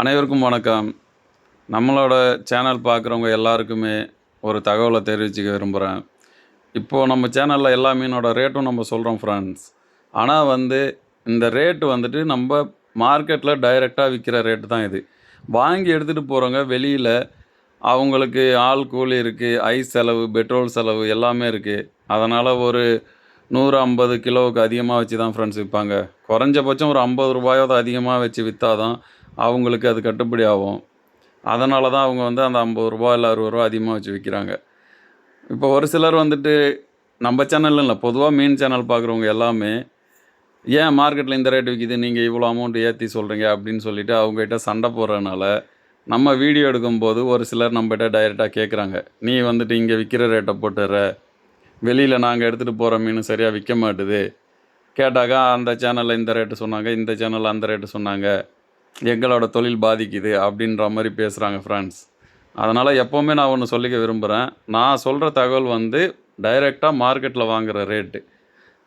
அனைவருக்கும் வணக்கம். நம்மளோட சேனல் பார்க்குறவங்க எல்லாருக்குமே ஒரு தகவலை தெரிவிச்சுக்க விரும்புகிறேன். இப்போது நம்ம சேனலில் எல்லா மீனோட ரேட்டும் நம்ம சொல்கிறோம் ஃப்ரெண்ட்ஸ் ஆனால் வந்து இந்த ரேட்டு வந்துட்டு நம்ம மார்க்கெட்டில் டைரெக்டாக விற்கிற ரேட்டு தான் இது. வாங்கி எடுத்துகிட்டு போகிறவங்க வெளியில் அவங்களுக்கு ஆள் கூலி இருக்குது ஐஸ் செலவு பெட்ரோல் செலவு எல்லாமே இருக்குது அதனால் ஒரு நூறு ஐம்பது கிலோவுக்கு அதிகமாக வச்சு தான் ஃப்ரெண்ட்ஸ் விற்பாங்க. குறைஞ்சபட்சம் ஒரு ஐம்பது ரூபாயாவது அதிகமாக வச்சு விற்றா தான் அவங்களுக்கு அது கட்டுப்படி ஆகும். அதனால தான் அவங்க வந்து அந்த ஐம்பது ரூபா இல்லை அறுபது ரூபா அதிகமாக வச்சு விற்கிறாங்க இப்போ ஒரு சிலர் வந்துட்டு நம்ம சேனல் இல்லை பொதுவாக மீன் சேனல் பார்க்குறவங்க எல்லாமே ஏன் மார்க்கெட்டில் இந்த ரேட் விற்கிது நீங்கள் இவ்வளோ அமௌண்ட் ஏற்றி சொல்கிறீங்க அப்படின்னு சொல்லிட்டு அவங்ககிட்ட சண்டை போடுறதுனால நம்ம வீடியோ எடுக்கும்போது ஒரு சிலர் நம்மகிட்ட டைரெக்டாக கேட்குறாங்க நீ வந்துட்டு இங்கே விற்கிற ரேட்டை போட்டுற. வெளியில் நாங்கள் எடுத்துகிட்டு போகிற மீன் சரியாக விற்க மாட்டுது. கேட்டாக்கா அந்த சேனலில் இந்த ரேட்டு சொன்னாங்க இந்த சேனலில் அந்த ரேட்டு சொன்னாங்க. எங்களோட தொழில் பாதிக்குது அப்படின்ற மாதிரி பேசுகிறாங்க ஃப்ரெண்ட்ஸ் அதனால் எப்போவுமே நான் ஒன்று சொல்லிக்க விரும்புகிறேன் நான் சொல்கிற தகவல் வந்து டைரெக்டாக மார்க்கெட்டில் வாங்குகிற ரேட்டு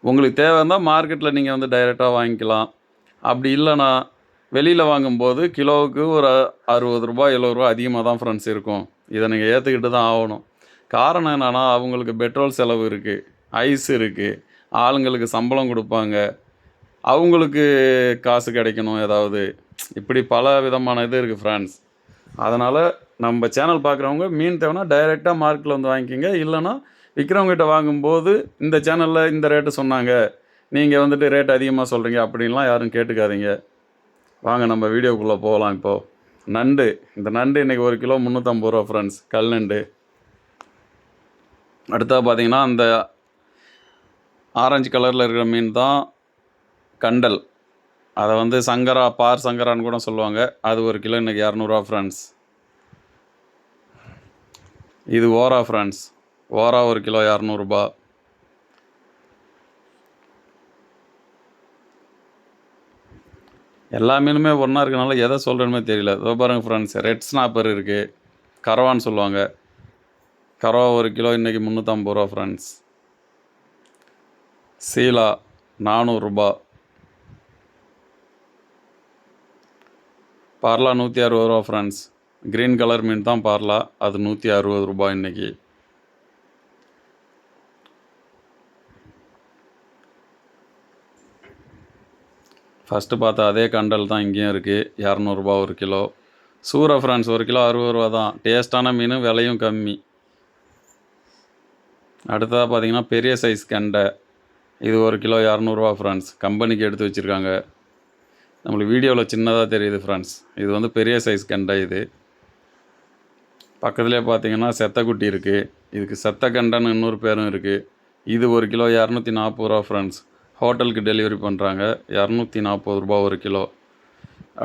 உங்களுக்கு தேவைந்தால் மார்க்கெட்டில் நீங்கள் வந்து டைரெக்டாக வாங்கிக்கலாம். அப்படி இல்லைன்னா வெளியில் வாங்கும்போது கிலோவுக்கு ஒரு அறுபது ரூபாய் எழுபது ரூபா அதிகமாக தான் ஃப்ரெண்ட்ஸ் இருக்கும். இதை நீங்கள் ஏற்றுக்கிட்டு தான் ஆகணும். காரணம் என்னென்னா அவங்களுக்கு பெட்ரோல் செலவு இருக்குது ஐஸ் இருக்குது ஆளுங்களுக்கு சம்பளம் கொடுப்பாங்க. அவங்களுக்கு காசு கிடைக்கணும் ஏதாவது. இப்படி பல விதமான இது இருக்குது ஃப்ரெண்ட்ஸ் அதனால் நம்ம சேனல் பார்க்குறவங்க மீன் தேவைன்னா டைரெக்டாக மார்க்கில் வந்து வாங்கிக்கோங்க. இல்லைன்னா விற்கிறவங்ககிட்ட வாங்கும்போது இந்த சேனலில் இந்த ரேட்டு சொன்னாங்க. நீங்கள் வந்துட்டு ரேட் அதிகமாக சொல்கிறீங்க அப்படின்லாம் யாரும் கேட்டுக்காதீங்க. வாங்க நம்ம வீடியோக்குள்ளே போகலாம் இப்போது நண்டு. இந்த நண்டு இன்றைக்கி ஒரு கிலோ முந்நூற்றம்பது ரூபா ஃப்ரெண்ட்ஸ் கல் நண்டு. அடுத்தது பார்த்தீங்கன்னா அந்த ஆரஞ்சு கலரில் இருக்கிற மீன் தான் கண்டல். அதை வந்து சங்கரா பார் சங்கரான்னு கூட சொல்லுவாங்க. அது ஒரு கிலோ இன்றைக்கி இரநூறுவா ஃப்ரெண்ட்ஸ் இது ஓரா ஃப்ரெண்ட்ஸ் ஓரா ஒரு கிலோ இரநூறுபா. எல்லா மீனுமே ஒன்றா இருக்கனால எதை சொல்கிறேன்னு தெரியல. இதோ பாருங்க ஃப்ரெண்ட்ஸ் ரெட் ஸ்னாப்பர் இருக்குது கரவான்னு சொல்லுவாங்க. கரவா ஒரு கிலோ இன்றைக்கி முந்நூற்றம்பது ரூபா ஃப்ரெண்ட்ஸ் சீலா நானூறுரூபா பார்லா நூற்றி அறுபது ரூபா ஃப்ரெண்ட்ஸ் க்ரீன் கலர் மீன் தான் பார்லா. அது நூற்றி அறுபது ரூபாய் இன்றைக்கி ஃபஸ்ட்டு பார்த்த அதே கண்டல் தான் இங்கேயும் இருக்குது இரநூறுபா ஒரு கிலோ. சூரை ஃப்ரெண்ட்ஸ் ஒரு கிலோ அறுபது ரூபா தான். டேஸ்ட்டான மீன் விலையும் கம்மி. அடுத்ததாக பார்த்தீங்கன்னா பெரிய சைஸ் கெண்டை. இது ஒரு கிலோ இரநூறுவா ஃப்ரெண்ட்ஸ் கம்பெனிக்கு எடுத்து வச்சுருக்காங்க. நம்மளுக்கு வீடியோவில் சின்னதாக தெரியுது ஃப்ரெண்ட்ஸ் இது வந்து பெரிய சைஸ் கெண்டை இது. பக்கத்துலேயே பார்த்தீங்கன்னா செத்தக்குட்டி இருக்குது இதுக்கு செத்த கெண்டைன்னு இன்னொரு பேரும் இருக்குது இது ஒரு கிலோ இரநூத்தி நாற்பது ரூபா ஃப்ரெண்ட்ஸ் ஹோட்டலுக்கு டெலிவரி பண்ணுறாங்க இரநூத்தி நாற்பது ரூபா ஒரு கிலோ.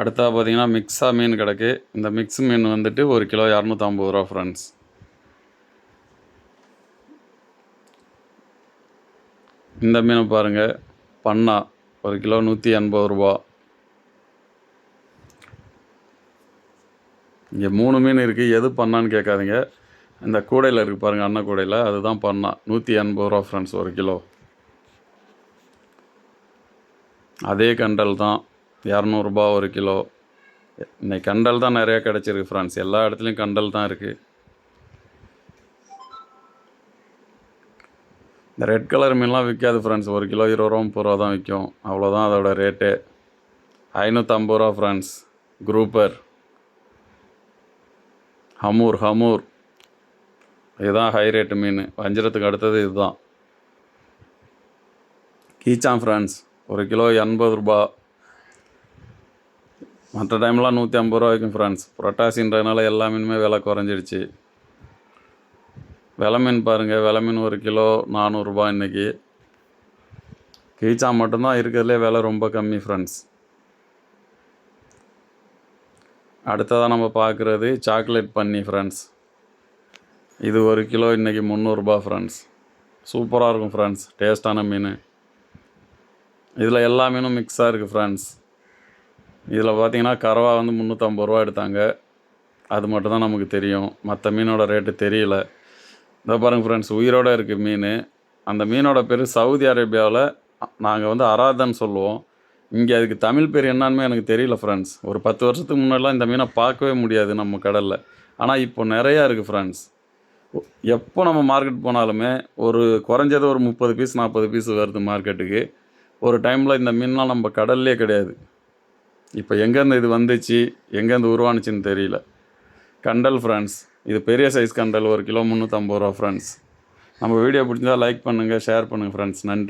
அடுத்தா பார்த்தீங்கன்னா மிக்ஸாக மீன் கிடக்கு. இந்த மிக்ஸ் மீன் வந்துட்டு ஒரு கிலோ இரநூத்தம்பது ரூபா ஃப்ரெண்ட்ஸ் இந்த மீனை பாருங்கள் பண்ணா ஒரு கிலோ நூற்றி எண்பது ரூபா. இங்கே மூணு மீன் இருக்குது எது பண்ணான்னு கேட்காதீங்க. இந்த கூடையில் இருக்குது பாருங்கள் அன்ன கூடையில். அதுதான் பண்ணா. நூற்றி எண்பது ரூபா ஃப்ரெண்ட்ஸ் ஒரு கிலோ. அதே கண்டல் தான். இரநூறுபா ஒரு கிலோ. இன்னைக்கு கண்டல் தான் நிறையா கிடச்சிருக்கு ஃப்ரெண்ட்ஸ் எல்லா இடத்துலையும் கண்டல் தான் இருக்குது இந்த ரெட் கலர் மீன்லாம் விற்காது ஃப்ரெண்ட்ஸ் ஒரு கிலோ இருபது ரூபா முப்பது ரூபா தான் விற்கும் அவ்வளோதான் அதோட ரேட்டு ஐநூற்றம்பது ரூபா ஃப்ரெண்ட்ஸ் குரூப்பர் ஹமூர் ஹமூர். இதுதான் ஹை ரேட்டு மீன். வஞ்சிரத்துக்கு அடுத்தது இதுதான். கீச்சான் ஃப்ரான்ஸ். ஒரு கிலோ எண்பது ரூபா. மற்ற டைம்லாம் நூற்றி ஐம்பது ரூபா வரைக்கும் ஃப்ரெண்ட்ஸ் புரட்டாசின்றதுனால எல்லா மீனுமே விலை குறைஞ்சிடுச்சு. விலை மீன் பாருங்கள் விலை மீன் ஒரு கிலோ நானூறுரூபா இன்றைக்கி கீச்சா மட்டும்தான் இருக்கிறதுலே விலை ரொம்ப கம்மி ஃப்ரெண்ட்ஸ் அடுத்ததாக நம்ம பார்க்குறது சாக்லேட் பன்னி ஃப்ரெண்ட்ஸ் இது ஒரு கிலோ இன்றைக்கி முந்நூறுரூபா ஃப்ரெண்ட்ஸ் சூப்பராக இருக்கும் ஃப்ரெண்ட்ஸ் டேஸ்ட்டான மீன். இதில் எல்லா மீனும் மிக்ஸாக இருக்குது ஃப்ரெண்ட்ஸ் இதில் பார்த்தீங்கன்னா கரவா வந்து முந்நூற்றம்பது ரூபா எடுத்தாங்க. அது மட்டும் தான் நமக்கு தெரியும். மற்ற மீனோட ரேட்டு தெரியல. இதை பாருங்கள் ஃப்ரெண்ட்ஸ் உயிரோடு இருக்குது மீன். அந்த மீனோட பேர் சவுதி அரேபியாவில் நாங்கள் வந்து அராதன் சொல்லுவோம். இங்கே அதுக்கு தமிழ் பேர் என்னான்னு எனக்கு தெரியல ஃப்ரெண்ட்ஸ் ஒரு பத்து வருஷத்துக்கு முன்னாடிலாம் இந்த மீனை பார்க்கவே முடியாது நம்ம கடலில். ஆனால் இப்போ நிறையா இருக்குது ஃப்ரெண்ட்ஸ் எப்போ நம்ம மார்க்கெட் போனாலுமே ஒரு குறைஞ்சது ஒரு முப்பது பீஸ் நாற்பது பீஸ் வருது மார்க்கெட்டுக்கு ஒரு டைமில் இந்த மீன்லாம் நம்ம கடல்லே கிடையாது. இப்போ எங்கேருந்து இது வந்துச்சு எங்கேருந்து உருவானுச்சுன்னு தெரியல. கண்டல் ஃப்ரெண்ட்ஸ் இது பெரிய சைஸ் கண்டல் ஒரு கிலோ முந்நூற்றம்பது ரூபா ஃப்ரெண்ட்ஸ் நம்ம வீடியோ பிடிச்சா லைக் பண்ணுங்கள் ஷேர் பண்ணுங்கள் ஃப்ரெண்ட்ஸ் நன்றி.